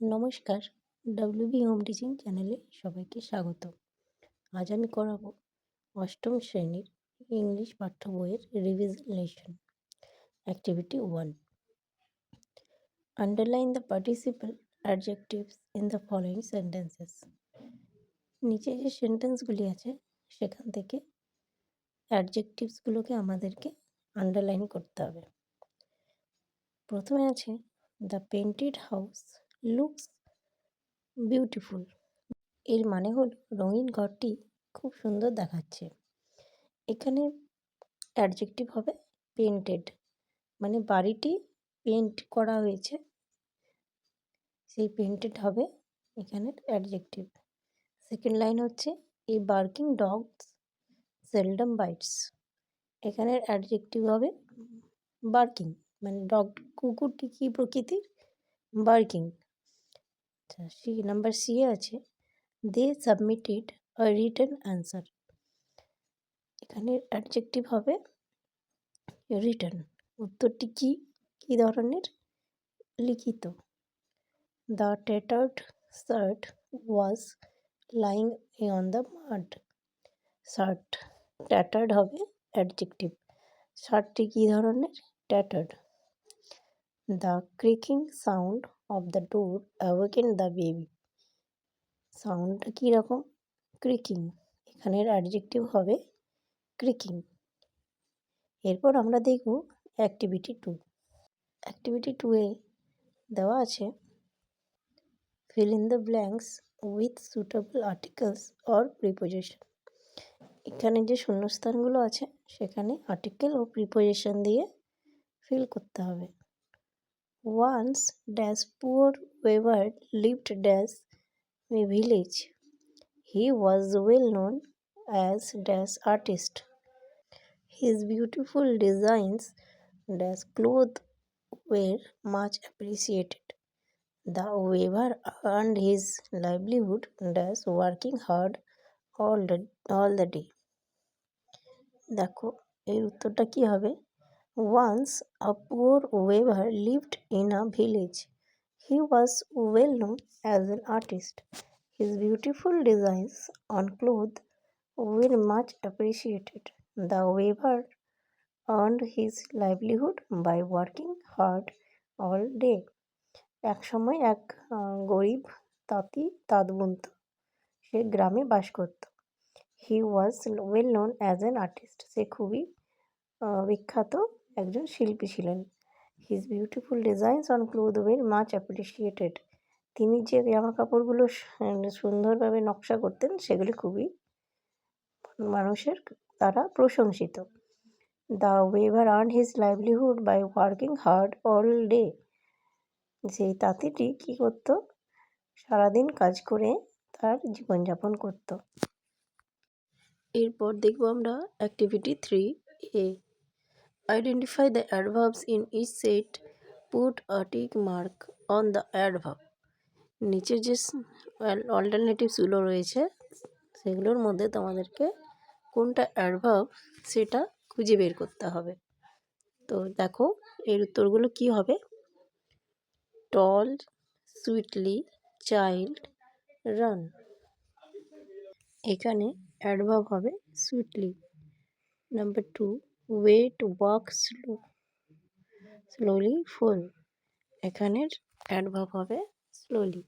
নমস্কার। WB home teaching চ্যানেলে সবাইকে স্বাগত। আজ আমি করাবো অষ্টম শ্রেণির ইংলিশ পাঠ্য বইয়ের revision activity one underline the participial adjectives in the following sentences নিচে যে সেন্টেন্সগুলি আছে, সেখান থেকে অ্যাডজেক্টিভসগুলোকে আমাদেরকে আন্ডারলাইন করতে হবে। প্রথমে আছে the painted house looks beautiful এর মানে হল রঙিন ঘরটি খুব সুন্দর দেখাচ্ছে। এখানে অ্যাডজেক্টিভ হবে পেন্টেড মানে বাড়িটি পেন্ট করা হয়েছে। সেই পেন্টেড হবে এখানে অ্যাডজেক্টিভ সেকেন্ড লাইন হচ্ছে এই বার্কিং ডগস সেলডম বাইটস এখানের অ্যাডজেক্টিভ হবে বার্কিং মানে ডগ কুকুরটি কী প্রকৃতির? বার্কিং সি নাম্বার সি আছে। They submitted a return answer এখানে অ্যাডজেক্টিভ হবে রিটার্ন উত্তরটি কি? কী ধরনের? লিখিত। The tattered shirt was lying on the mud shirt tattered হবে অ্যাডজেক্টিভ শার্টটি কী ধরনের? Tattered the creaking sound of the door awaken the baby সাউন্ডটা কীরকম ক্রিকিং এখানের অ্যাডজেক্টিভ হবে ক্রিকিং এরপর আমরা দেখব অ্যাক্টিভিটি টু অ্যাক্টিভিটি টুয়ে দেওয়া আছে fill in the blanks with suitable articles or preposition এখানে যে শূন্যস্থানগুলো আছে, সেখানে আর্টিকেল ও প্রিপোজিশন দিয়ে ফিল করতে হবে। Once dash poor weaver lived dash a village. He was well known as dash artist. His beautiful designs dash clothes were much appreciated. The weaver earned his livelihood dash working hard all the all the day. দেখো এর উত্তরটা কি হবে Once a poor weaver lived in a village. He was well known as an artist. His beautiful designs on clothes were much appreciated. The weaver earned his livelihood by working hard all day. এক সময় এক গরিব তাঁতি তাঁত বুনত সে গ্রামে বাস করত he was well known as an artist সে খুবই বিখ্যাত একজন শিল্পী ছিলেন। His beautiful designs on cloth were much appreciated তিনি যে জামা কাপড়গুলো সুন্দরভাবে নকশা করতেন, সেগুলি খুবই মানুষের দ্বারা প্রশংসিত। The weaver earn his livelihood by working hard all day সেই তাঁতিটি কী করতো? সারাদিন কাজ করে তার জীবনযাপন করত। এরপর দেখব আমরা activity three A Identify the adverbs in each set. Put a tick mark on the adverb. নিচের যে অল্টারনেটিভসগুলো রয়েছে, সেগুলোর মধ্যে তোমাদেরকে কোনটা অ্যাডভার্ব সেটা খুঁজে বের করতে হবে তো দেখো, এর উত্তরগুলো কি হবে টল সুইটলি চাইল্ড রান এখানে অ্যাডভার্ব হবে sweetly number two wait walk slow slowly full এখানের অ্যাডভার্ব হবে slowly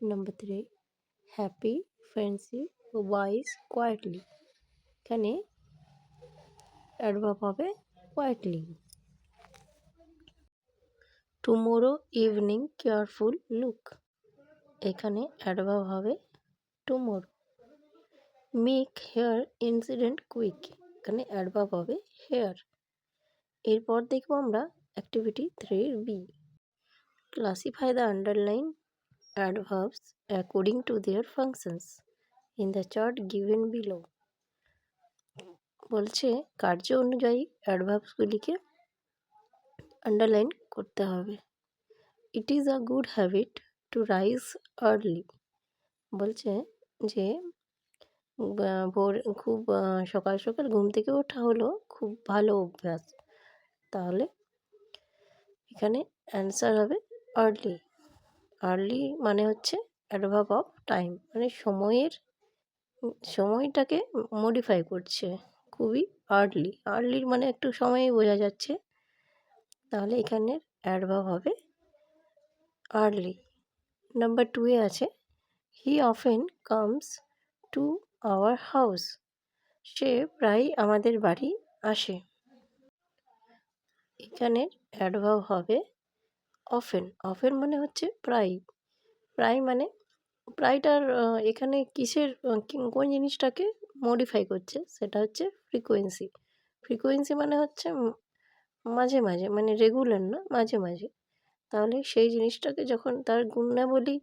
number three happy fancy wise quietly এখানে অ্যাডভার্ব হবে quietly tomorrow evening careful look এখানে অ্যাডভার্ব হবে tomorrow make here incident quick এখানে adverb হবে হেয়ার এরপর দেখব আমরা activity three B classify the underline adverbs according to their functions in the chart given below বলছে কার্য অনুযায়ী অ্যাডভার্বসগুলিকে আন্ডারলাইন করতে হবে। It is a good habit to rise early বলছে যে ভোর খুব সকাল সকাল ঘুম থেকে ওঠা হলো খুব ভালো অভ্যাস। তাহলে এখানে অ্যান্সার হবে আর্লি আর্লি মানে হচ্ছে অ্যাডভাব অফ টাইম মানে সময়ের, সময়টাকে মডিফাই করছে খুবই আর্লি আর্লির মানে একটু সময়ই বোঝা যাচ্ছে। তাহলে এখানের অ্যাডভাব হবে আর্লি নাম্বার টুয়ে আছে he often comes to our house সে প্রায় আমাদের বাড়ি আসে। এখানের অ্যাডভাব হবে অফেন অফেন মানে হচ্ছে প্রায় প্রায় মানে প্রায়টার এখানে কিসের কোন জিনিসটাকে মডিফাই করছে সেটা হচ্ছে ফ্রিকোয়েন্সি ফ্রিকোয়েন্সি মানে হচ্ছে মাঝে মাঝে মানে রেগুলার না, মাঝে মাঝে। তাহলে সেই জিনিসটাকে যখন তার গুণাবলী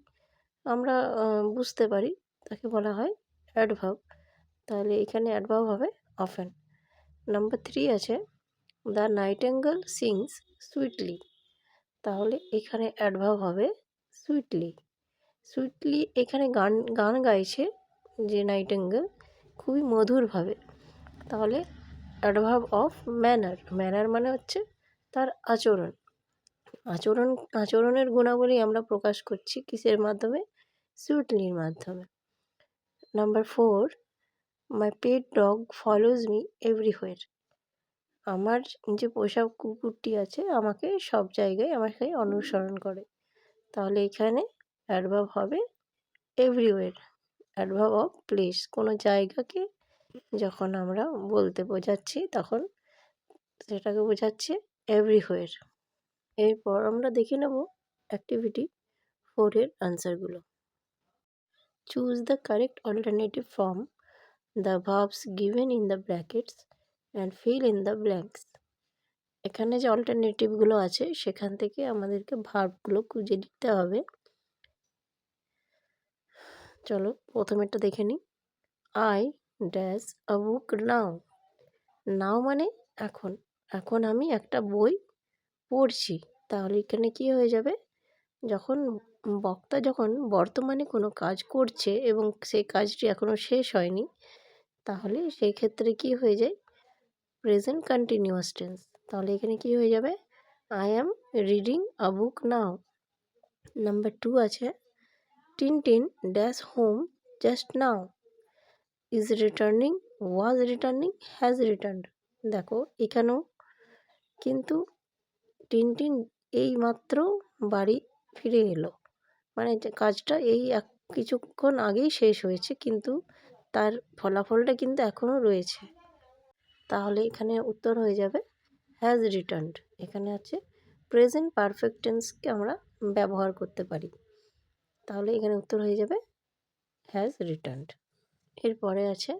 আমরা বুঝতে পারি, তাকে বলা হয় অ্যাডভার্ব তাহলে এখানে অ্যাডভার্ব হবে অফেন নাম্বার থ্রি আছে the night nightingale sings sweetly তাহলে এখানে অ্যাডভার্ব হবে সুইটলি সুইটলি এখানে গান গান গাইছে যে নাইট নাইটেঙ্গেল খুবই মধুরভাবে। তাহলে অ্যাডভার্ব অফ ম্যানার ম্যানার মানে হচ্ছে তার আচরণ। আচরণ, আচরণের গুণাবলী আমরা প্রকাশ করছি কিসের মাধ্যমে? সুইটলির মাধ্যমে। Number four my pet dog follows me everywhere আমার যে পোষা কুকুরটি আছে, আমাকে সব জায়গায় আমাকে অনুসরণ করে। তাহলে এখানে অ্যাডভাব হবে এভরিওয়ের অ্যাডভাব অফ প্লেস কোনো জায়গাকে যখন আমরা বলতে বোঝাচ্ছি, তখন সেটাকে বোঝাচ্ছে এভরিহোয়ার এরপর আমরা দেখে নেব অ্যাক্টিভিটি ফোরের আনসারগুলো choose the correct alternative form the verbs given in the brackets and fill in the blanks এখানে যে অল্টারনেটিভগুলো আছে, সেখান থেকে আমাদেরকে ভার্বগুলো খুঁজে দিতে হবে। চলো, প্রথমেরটা দেখে নিই। আই ড্যাশ আ বুক নাও নাও মানে এখন। এখন আমি একটা বই পড়ছি। তাহলে এখানে কি হয়ে যাবে? যখন বক্তা যখন বর্তমানে কোনো কাজ করছে এবং সেই কাজটি এখনও শেষ হয়নি, তাহলে সেই ক্ষেত্রে কি হয়ে যায়? প্রেজেন্ট কন্টিনিউয়াস টেন্স তাহলে এখানে কি হয়ে যাবে? I am reading a book now number two আছে Tintin dash home just now is returning was returning has return দেখো, এখানেও কিন্তু টিনটিন এই মাত্র বাড়ি ফিরে এলো। মানে যে কাজটা এই এক, কিছুক্ষণ আগেই শেষ হয়েছে, কিন্তু তার ফলাফলটা কিন্তু এখনও রয়েছে। তাহলে এখানে উত্তর হয়ে যাবে হ্যাজ রিটার্নড এখানে আছে প্রেজেন্ট পারফেক্ট টেন্সকে আমরা ব্যবহার করতে পারি। তাহলে এখানে উত্তর হয়ে যাবে হ্যাজ রিটার্নড এরপরে আছে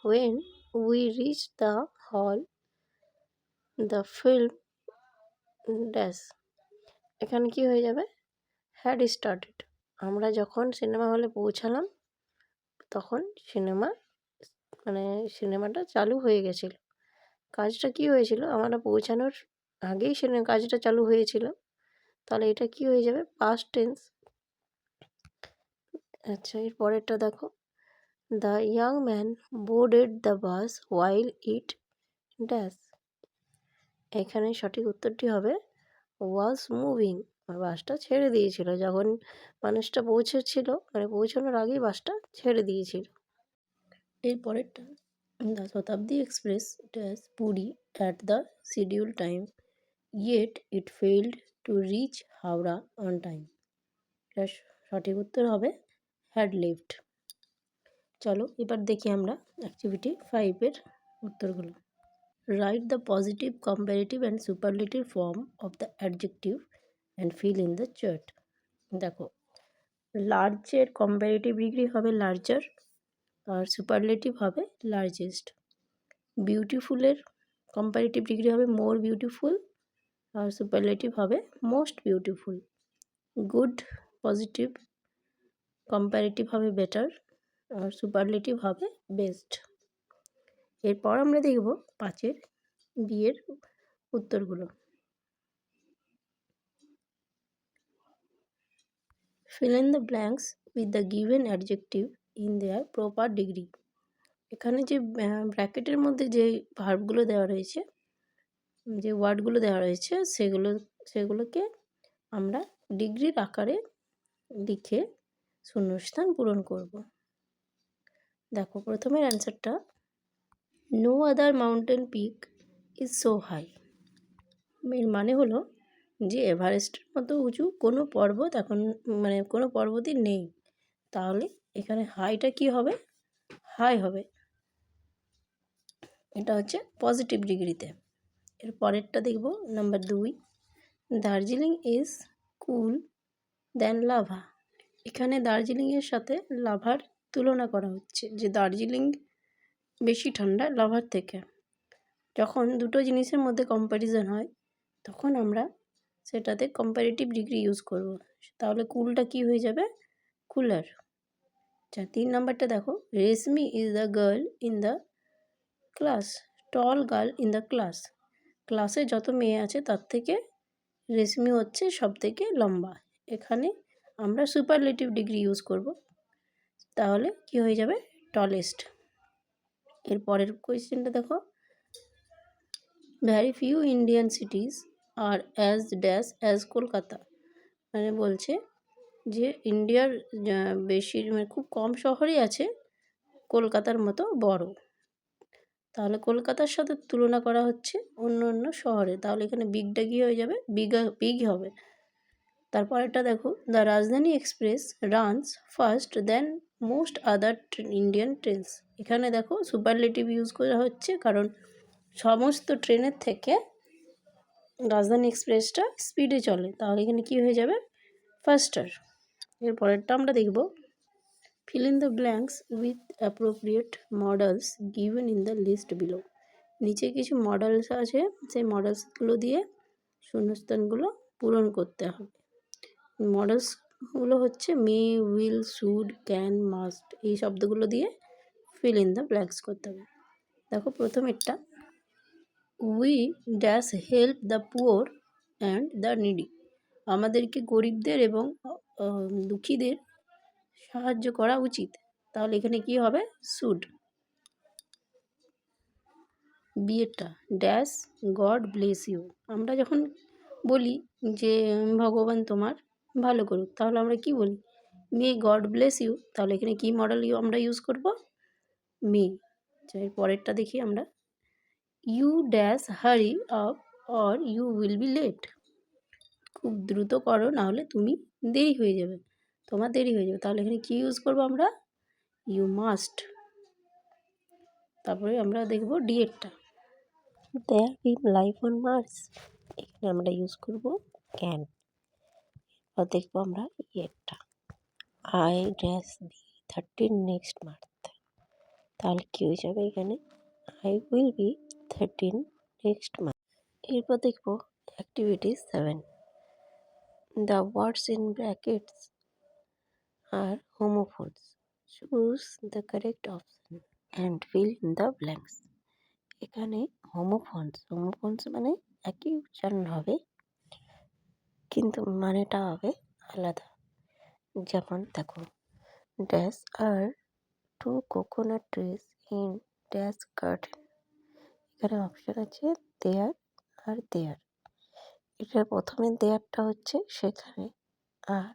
when we reach the hall the film dash এখানে কি হয়ে যাবে? হ্যাড স্টার্টেড আমরা যখন সিনেমা হলে পৌঁছালাম, তখন সিনেমা মানে সিনেমাটা চালু হয়ে গেছিল। কাজটা কি হয়েছিল? আমরা পৌঁছানোর আগেই সিনেমা কাজটা চালু হয়েছিল। তাহলে এটা কি হয়ে যাবে? পাস্ট টেন্স আচ্ছা এর পরেরটা দেখো। The young man boarded the bus while it dash এখানে সঠিক উত্তরটি হবে ওয়াজ মুভিং বাসটা ছেড়ে দিয়েছিল। যখন মানুষটা পৌঁছেছিল মানে পৌঁছানোর আগেই বাসটা ছেড়ে দিয়েছিল। এরপরেরটা the Shatabdi express dash Puri at the schedule time, yet it failed to reach Howrah on time. সঠিক উত্তর হবে হ্যাড লিফট। চলো, এবার দেখি আমরা অ্যাক্টিভিটি ফাইভের উত্তরগুলো। Write the positive, comparative and superlative form of the adjective and fill in the chart দেখো লার্জের কম্পারেটিভ ডিগ্রি হবে লার্জার আর সুপারলেটিভ হবে লার্জেস্ট বিউটিফুলের কম্পারেটিভ ডিগ্রি হবে মোর বিউটিফুল আর সুপারলেটিভ হবে most beautiful good positive comparative হবে বেটার আর সুপারলেটিভ হবে বেস্ট এরপর আমরা দেখব পাঁচের বিয়ের উত্তরগুলো। Fill in the blanks with the given adjective in their proper degree. এখানে যে ব্র্যাকেটের মধ্যে যে ভার্বগুলো দেওয়া রয়েছে, যে ওয়ার্ডগুলো দেওয়া রয়েছে, সেগুলো, সেগুলোকে আমরা ডিগ্রির আকারে লিখে শূন্যস্থান পূরণ করব। দেখো, প্রথমের অ্যান্সারটা no other mountain peak is so high এর মানে হলো যে এভারেস্টের মতো উঁচু কোনো পর্বত এখন মানে কোনো পর্বতই নেই। তাহলে এখানে হাইটা কি হবে? হাই হবে। এটা হচ্ছে পজিটিভ ডিগ্রিতে এর পরেরটা দেখব নাম্বার দুই। Darjeeling is cool then Lava এখানে দার্জিলিংয়ের সাথে লাভার তুলনা করা হচ্ছে, যে দার্জিলিং বেশি ঠান্ডা লাভার থেকে। যখন দুটো জিনিসের মধ্যে কম্প্যারিজন হয়, তখন আমরা সেটাতে কম্পারেটিভ ডিগ্রি ইউজ করব। তাহলে কুলটা কি হয়ে যাবে? কুলার। আচ্ছা তিন নাম্বারটা দেখো। Reshmi is the girl in the class tall girl in the class ক্লাসে যত মেয়ে আছে, তার থেকে রেশমি হচ্ছে সব থেকে লম্বা। এখানে আমরা সুপারলেটিভ ডিগ্রি ইউজ করব। তাহলে কি হয়ে যাবে? টলেস্ট এর পরের কোয়েশ্চেনটা দেখো। Very few Indian cities are as dash as Kolkata. মানে বলছে যে ইন্ডিয়ার বেশি মানে খুব কম শহরই আছে কলকাতার মতো বড়। তাহলে কলকাতার সাথে তুলনা করা হচ্ছে অন্য অন্য শহরে। তাহলে এখানে বিগটা কী হয়ে যাবে? বিগা বিগ হবে। তারপরেরটা দেখো the Rajdhani express runs fast than most other Indian trains এখানে দেখো সুপারলেটিভ ইউজ করা হচ্ছে কারণ সমস্ত ট্রেনের থেকে রাজধানী এক্সপ্রেসটা স্পিডে চলে, তাহলে এখানে কী হয়ে যাবে? ফাস্টার এর পরেরটা আমরা দেখব। Fill in the blanks with appropriate modals given in the list below নিচে কিছু মডেলস আছে, সেই মডেলসগুলো দিয়ে শূন্যস্থানগুলো পূরণ করতে হবে। মডেলসগুলো হচ্ছে may will should can must এই শব্দগুলো দিয়ে ফিল ইন দ্য ব্ল্যাঙ্কস করতে হবে। দেখো প্রথমেরটা। We dash help the poor and the needy আমাদেরকে গরিবদের এবং দুঃখীদের সাহায্য করা উচিত। তাহলে এখানে কি হবে? সুড বিয়েটা ড্যাশ গড ব্লেস ইউ আমরা যখন বলি যে, ভগবান তোমার ভালো করুক, তাহলে আমরা কি বলি? মে গড ব্লেস ইউ তাহলে এখানে কি মডেল আমরা ইউজ করব? মে এর পরেরটা দেখি আমরা। You dash hurry up or you will be late খুব দ্রুত করো, নাহলে তুমি দেরি হয়ে যাবে। তোমার দেরি হয়ে যাবে। তাহলে এখানে কী ইউজ করব আমরা? ইউ মাস্ট তারপরে আমরা দেখব ডিএডটা there be life on Mars এখানে আমরা ইউজ করব ক্যান এরপর দেখব আমরা ইয়েরটা I dash be thirteen next month তাহলে কী হয়ে যাবে এখানে? I will be thirteen next month এরপর দেখব activity seven the words in brackets R homophones. Choose the correct option and fill in the blanks এখানে হোমোফোনস হোমোফোনস মানে একই উচ্চারণ হবে, কিন্তু মানেটা হবে আলাদা। যেমন দেখো dash are two coconut trees in dash garden এখানে অপশান আছে দেয়ার আর দেয়ার এটার প্রথমে দেয়ারটা হচ্ছে সেখানে আর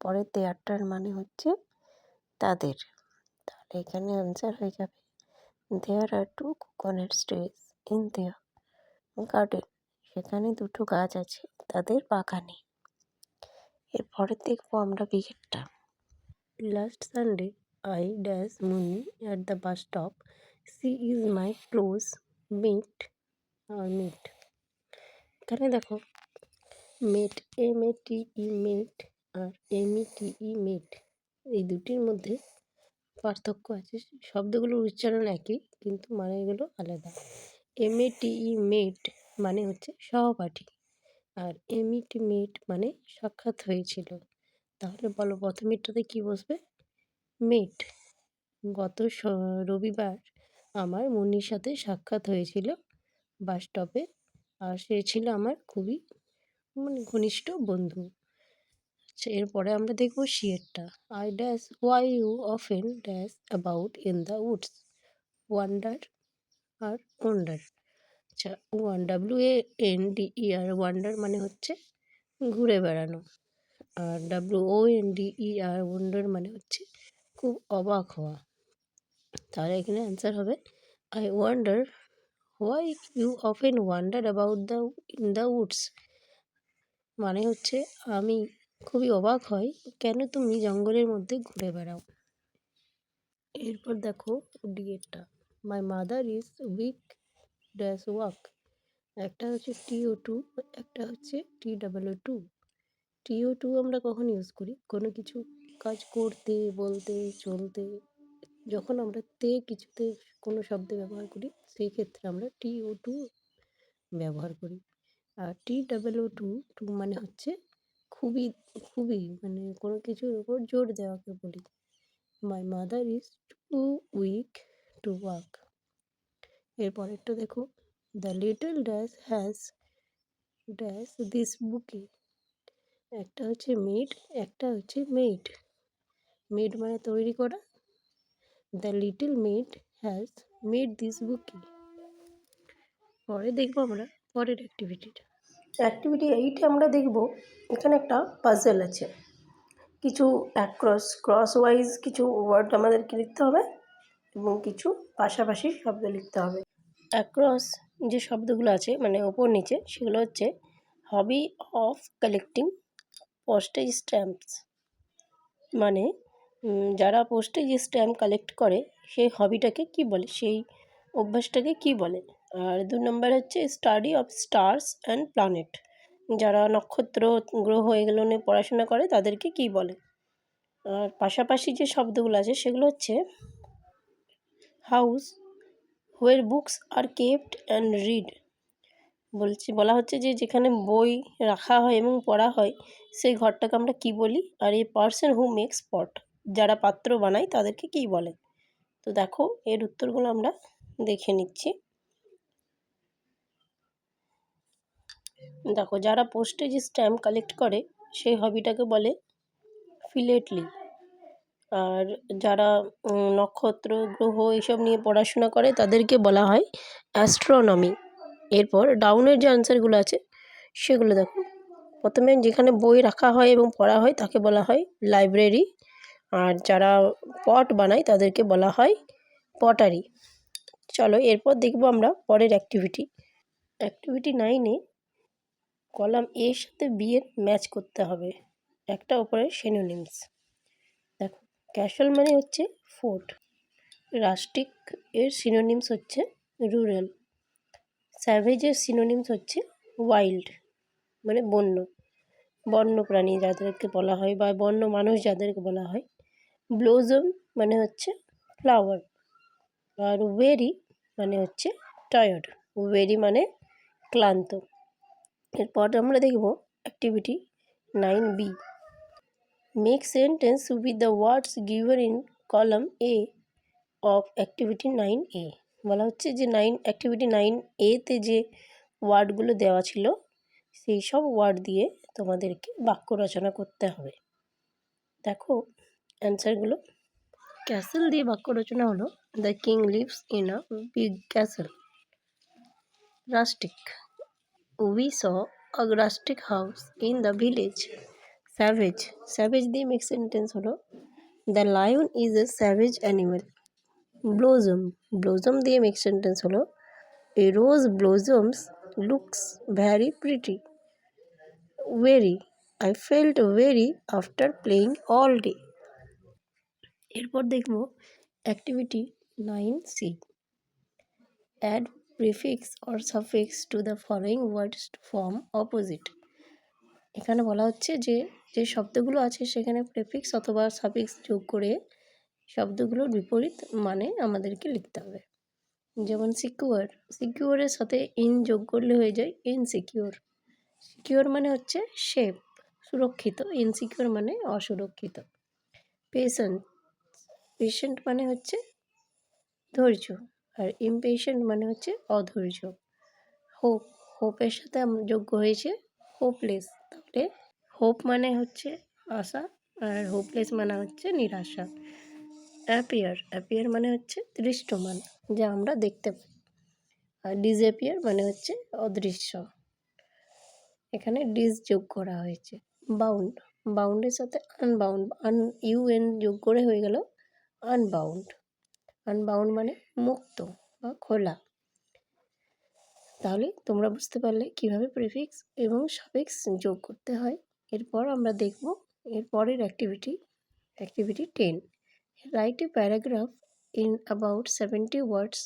পরের দেয়ারটার মানে হচ্ছে তাদের। তাহলে এখানে আনসার হয়ে যাবে there are two coconut trees in their garden সেখানে দুটো গাছ আছে, তাদের বাগানে। এরপরে দেখব আমরা বিকেটটা last Sunday I dash Muni at the bus stop she is my close mate R met এখানে দেখো, মেট M A T E mate R M E টি ই মেট এই দুটির মধ্যে পার্থক্য আছে। শব্দগুলোর উচ্চারণ একই, কিন্তু মানেগুলো আলাদা। এম এ টি ই মেট মানে হচ্ছে সহপাঠী, আর এম ই টি মেট মানে সাক্ষাৎ হয়েছিল। তাহলে বলো, প্রথমেরটাতে কী বসবে? মেট গত রবিবার আমার মুনির সাথে সাক্ষাৎ হয়েছিল বাস স্টপে আর সে ছিল আমার খুবই মানে ঘনিষ্ঠ বন্ধু। আচ্ছা এরপরে আমরা দেখব শিয়েরটা I dash why you often dash about in the woods wander R wonder আচ্ছা one W A N D E R wander মানে হচ্ছে ঘুরে বেড়ানো। আর W O N D E R wonder মানে হচ্ছে খুব অবাক হওয়া। তাহলে এখানে অ্যান্সার হবে I wonder why you often wonder about the in the woods মানে হচ্ছে আমি খুবই অবাক হই, কেন তুমি জঙ্গলের মধ্যে ঘুরে বেড়াও? এরপর দেখো ডিএরটা my mother is weak dash walk একটা হচ্ছে টিও টু একটা হচ্ছে T double too T O to আমরা কখন ইউজ করি? কোনো কিছু কাজ করতে, বলতে, চলতে যখন আমরা তে কিছুতে কোনো শব্দ ব্যবহার করি, সেই ক্ষেত্রে আমরা টি ও টু ব্যবহার করি। আর T double O too too মানে হচ্ছে খুবই খুবই মানে কোনো কিছুর উপর জোর দেওয়াকে বলি। My mother is too weak to walk এরপরেরটা দেখো the little dash has dash this বুকে একটা হচ্ছে মেড একটা হচ্ছে মেড মেড মানে তৈরি করা the little maid has made this বুকে পরে দেখব আমরা, পরের অ্যাক্টিভিটিটা অ্যাক্টিভিটি এইটে আমরা দেখব, এখানে একটা পাজল আছে। কিছু অ্যাক্রস ক্রস ওয়াইজ কিছু ওয়ার্ড আমাদেরকে লিখতে হবে এবং কিছু পাশাপাশি শব্দ লিখতে হবে। অ্যাক্রস যে শব্দগুলো আছে মানে ওপর নিচে, সেগুলো হচ্ছে hobby of collecting postage stamps মানে যারা পোস্টেজ স্ট্যাম্প কালেক্ট করে সেই হবিটাকে কি বলে? সেই অভ্যাসটাকে কি বলে? আর দু নম্বর হচ্ছে study of stars and planet যারা নক্ষত্র গ্রহ এগুলো নিয়ে পড়াশোনা করে, তাদেরকে কি বলে? আর পাশাপাশি যে শব্দগুলো আছে, সেগুলো হচ্ছে house where books are kept and read বলছি, বলা হচ্ছে যে যেখানে বই রাখা হয় এবং পড়া হয়, সেই ঘরটাকে আমরা কি বলি? আর এ পার্সন হু মেক্স পট যারা পাত্র বানায় তাদেরকে কি বলে? তো দেখো, এর উত্তরগুলো আমরা দেখে নিচ্ছি। দেখো, যারা পোস্টেজ স্ট্যাম্প কালেক্ট করে, সেই হবিটাকে বলে ফিলেটলি আর যারা নক্ষত্র, গ্রহ এসব নিয়ে পড়াশোনা করে, তাদেরকে বলা হয় অ্যাস্ট্রোনমি এরপর ডাউনের যে আনসারগুলো আছে, সেগুলো দেখো। প্রথমে যেখানে বই রাখা হয় এবং পড়া হয়, তাকে বলা হয় লাইব্রেরি আর যারা পট বানায় তাদেরকে বলা হয় পটারি। চলো এরপর দেখব আমরা পরের অ্যাক্টিভিটি অ্যাক্টিভিটি নাইনে কলাম এর সাথে বি এর ম্যাচ করতে হবে। একটা ওপরে সেনোনিমস দেখো ক্যাশল মানে হচ্ছে ফোর্ট রাস্টিক এর সিনোনিমস হচ্ছে রুরাল স্যাভেজের সিনোনিমস হচ্ছে ওয়াইল্ড মানে বন্য। বন্য প্রাণী যাদেরকে বলা হয় বা বন্য মানুষ যাদেরকে বলা হয়। ব্লোজম মানে হচ্ছে ফ্লাওয়ার আর ওয়েরি মানে হচ্ছে টায়ার্ড। ওয়েরি মানে ক্লান্ত। এরপর আমরা দেখব activity nine B make sentence with the words given in column A of activity nine A বলা হচ্ছে যে নাইন অ্যাক্টিভিটি নাইন এতে যে ওয়ার্ডগুলো দেওয়া ছিল, সেই সব ওয়ার্ড দিয়ে তোমাদেরকে বাক্য রচনা করতে হবে। দেখো অ্যান্সারগুলো ক্যাসেল দিয়ে বাক্য রচনা হলো the king lives in a big castle rustic we saw a rustic house in the village. Savage. Savage দিয়ে মেক সেন্টেন্স হলো the lion is a savage animal blossom blossom দিয়ে মেক সেন্টেন্স হলো a rose blossoms looks very pretty weary I felt weary after playing all day এরপর দেখব activity nine C add prefix or suffix to the following to form opposite. এখানে বলা হচ্ছে যে যে শব্দগুলো আছে সেখানে প্রেফিক্স অথবা সাফিক্স যোগ করে শব্দগুলোর বিপরীত মানে আমাদেরকে লিখতে হবে। যেমন সিকিউর সিকিউরের সাথে ইন যোগ করলে হয়ে যায় ইনসিকিউর সিকিউর মানে হচ্ছে শেপ সুরক্ষিত। ইনসিকিউর মানে অসুরক্ষিত। পেশেন্ট পেশেন্ট মানে হচ্ছে ধৈর্য আর ইমপেশেন্ট মানে হচ্ছে অধৈর্য। হোপ হোপের সাথে যোগ্য হয়েছে হোপলেস তাহলে হোপ মানে হচ্ছে আশা আর হোপলেস মানে হচ্ছে নিরাশা। অ্যাপিয়ার অ্যাপিয়ার মানে হচ্ছে দৃষ্টমান যা আমরা দেখতে পাই। আর ডিসঅ্যাপিয়ার মানে হচ্ছে অদৃশ্য। এখানে ডিস যোগ করা হয়েছে। বাউন্ড বাউন্ডের সাথে আনবাউন্ড আন ইউ এন যোগ করে হয়ে গেল আনবাউন্ড আনবাউন্ড মানে মুক্ত বা খোলা। তাহলে তোমরা বুঝতে পারলে কীভাবে প্রিফিক্স এবং সাফিক্স যোগ করতে হয়। এরপর আমরা দেখব এর পরের activity activity ten write a paragraph in about seventy words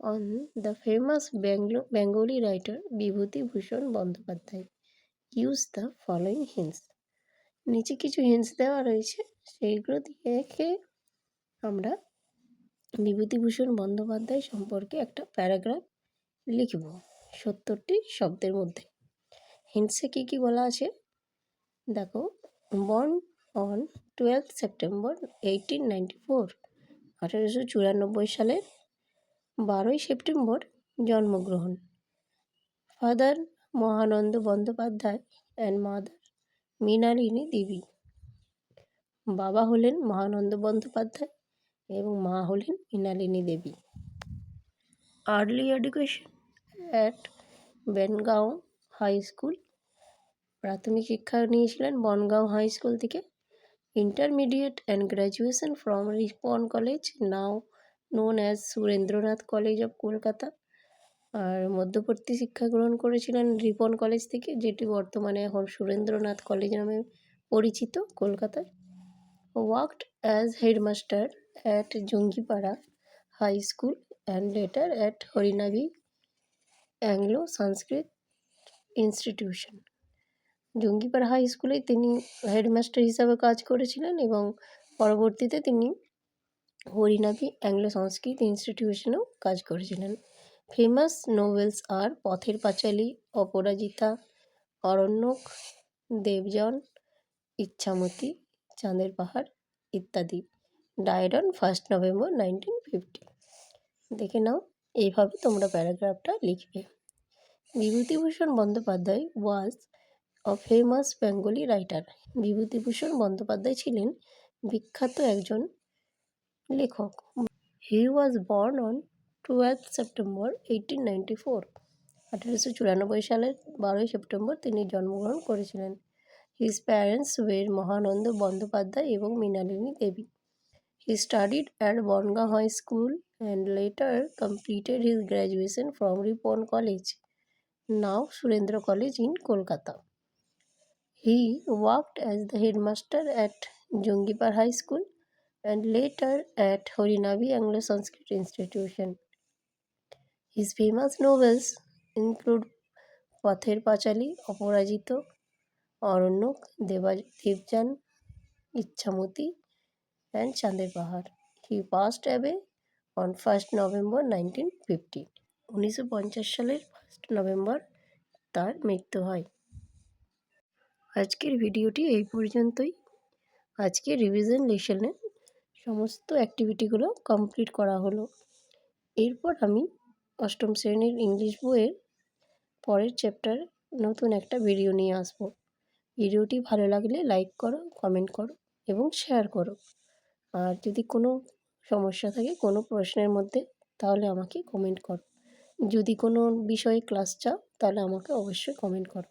on the famous Bengali Bengali writer Bibhuti Bhushan Bandyopadhyay use the following hints নিচে কিছু হিন্স দেওয়া রয়েছে, সেইগুলো দেখে আমরা বিভূতিভূষণ বন্দ্যোপাধ্যায় সম্পর্কে একটা প্যারাগ্রাফ লিখব সত্তরটি শব্দের মধ্যে। হিন্টসে কী কী বলা আছে? দেখো born on twelfth September eighteen ninety four আঠেরোশো চুরানব্বই সালের বারোই সেপ্টেম্বর জন্মগ্রহণ। Father Mahananda Bandyopadhyay and mother Mrinalini Devi. বাবা হলেন মহানন্দ বন্দ্যোপাধ্যায়। এবং মা হলেন Mrinalini Devi. Early education at Bongaon high school. প্রাথমিক শিক্ষা নিয়েছিলেন বনগাঁও হাই স্কুল থেকে। Intermediate and graduation from Ripon college, now known as Surendranath college of Kolkata. আর মধ্যবর্তী শিক্ষা গ্রহণ করেছিলেন রিপন কলেজ থেকে, যেটি বর্তমানে এখন সুরেন্দ্রনাথ কলেজ নামে পরিচিত কলকাতায় worked as headmaster at Jangipara high school and later at Harinabhi anglo Sanskrit institution Jangipara high স্কুলে তিনি হেডমাস্টার হিসাবে কাজ করেছিলেন এবং পরবর্তীতে তিনি হরিনাবি অ্যাংলো সংস্কৃত ইনস্টিটিউশনেও কাজ করেছিলেন। ফেমাস নোভেলস আর পথের পাঁচালী, অপরাজিতা, অরণ্যক দেবজন ইচ্ছামতি চাঁদের পাহাড় ইত্যাদি। Died on first November nineteen fifty দেখে নাও, এইভাবে তোমরা প্যারাগ্রাফটা লিখবে। Bibhutibhushan Bandyopadhyay was a famous Bengali writer Bibhutibhushan Bandyopadhyay ছিলেন বিখ্যাত একজন লেখক। He was born on twelve September eighteen ninety four আঠেরোশো চুরানব্বই সালের বারোই সেপ্টেম্বর তিনি জন্মগ্রহণ করেছিলেন। His parents were Mahananda Bandyopadhyay এবং Mrinalini Devi he studied at Bongaon high school and later completed his graduation from Ripon college now Surendra college in Kolkata he worked as the headmaster at Jangipur high school and later at Horinabi Anglo Sanskrit Institution. His famous novels include Pather Panchali অপরাজিত অরণ্যক দেবা Debayan Ichhamati and Chander Pahar. He passed away on first November nineteen fifty উনিশশো পঞ্চাশ সালের first November তার মৃত্যু হয়। আজকের ভিডিওটি এই পর্যন্তই। আজকে রিভিশন লেসনে সমস্ত অ্যাক্টিভিটিগুলো কমপ্লিট করা হলো। এরপর আমি অষ্টম শ্রেণির ইংলিশ বইয়ের পরের চ্যাপ্টার নতুন একটা ভিডিও নিয়ে আসব। ভিডিওটি ভালো লাগলে লাইক করো, কমেন্ট করো এবং শেয়ার করো। আর যদি কোনো সমস্যা থাকে, কোনো প্রশ্নের মধ্যে, তাহলে আমাকে কমেন্ট করো। যদি কোনো বিষয়ে ক্লাস চাও, তাহলে আমাকে অবশ্যই কমেন্ট করো।